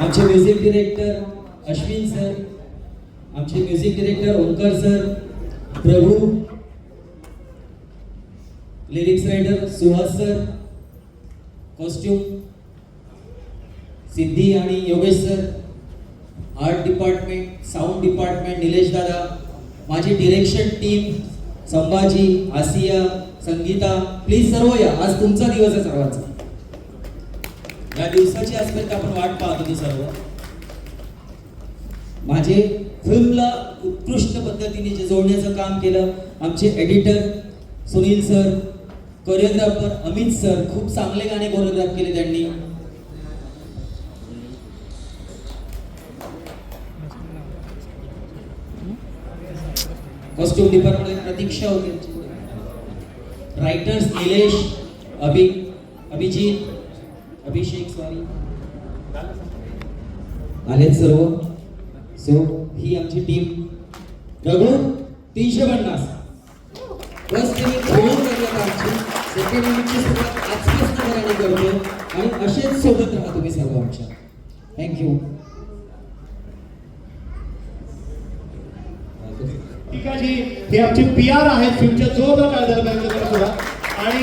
आमचे music director Ashwin sir आमचे music director Omkar sir Prabhu lyrics writer Suhas sir costume Siddhi आणि Yogesh sir art department sound department Nilesh दादा माझी direction team Sambhaji Asiya Sangeeta please सर्व या. आज तुमचा दिवस आहे सर्वांचा. या दिवसाची आजपर्यंत आपण वाट पाहत होती सर्व. माझे फिल्मला उत्कृष्ट पद्धतीने जे जोडण्याचं काम केलं. आमचे editor Sunil sir choreographer Amit sir खूप चांगले गाणे कोरिओग्राफ केले त्यांनी. कॉस्ट्युम डिपार्टमेंट प्रतीक्षा होते. Writers Nilesh Abhi Abhijit Abhishek sorry. आलेत सर्व. सो ही आमची टीम रघु तीनशे पन्नास. फर्स्ट इनिंग खेळून करूयात आमची. सेकंड इनिंगची सुरुवात आजपासून करायला करतो आणि असेच सोबत राहा तुम्ही सर्व आमच्या. थँक्यू ठीक आहे जी हे आमचे पी आर आहेत. फिल्मच्या जोरदार सुद्धा आणि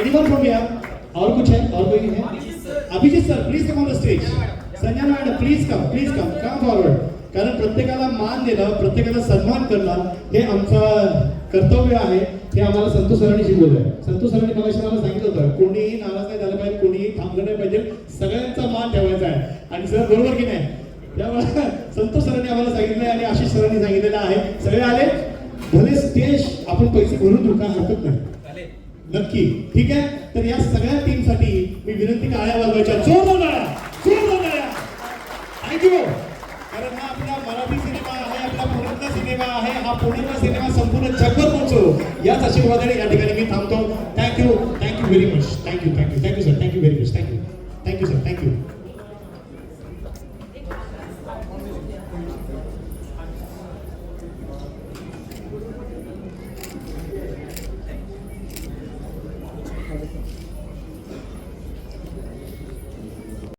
एनिमल फ्रॉम या और कुछ है? और कोई है? Abhijit sir. Please come on the stage Sanjana madam please come please come come forward कारण प्रत्येकाला मान देणं प्रत्येकाला सन्मान करणं हे आमचं कर्तव्य आहे. हे आम्हाला संतोष सरांनी शिकवलं संतोष सरांनी मला सांगितलं होतं कोणीही नाराज नाही झालं पाहिजे कोणीही थांबलं नाही पाहिजे सगळ्यांचा मान ठेवायचा आहे. आणि सर बरोबर की नाही? त्यामुळे संतोष सरांनी आम्हाला सांगितलं आणि आशिष सरांनी सांगितलेलं आहे. सगळे आले? भले स्टेज आपण पैसे भरून देऊ काय हरकत नाही. नक्की. ठीक आहे? तर या सगळ्या टीमसाठी मी विनंती काळ्या वाजवायच्या. जोर गाळ्या जोर गाळ्या थँक्यू कारण हा आपला मराठी सिनेमा आहे आपला पुण्यातला सिनेमा आहे हा पुण्यातला सिनेमा संपूर्ण जगभर पोहोचो याच आशीर्वादाने या ठिकाणी मी थांबतो. Thank you thank you very much thank you thank you thank you sir thank you very much thank you thank you sir thank you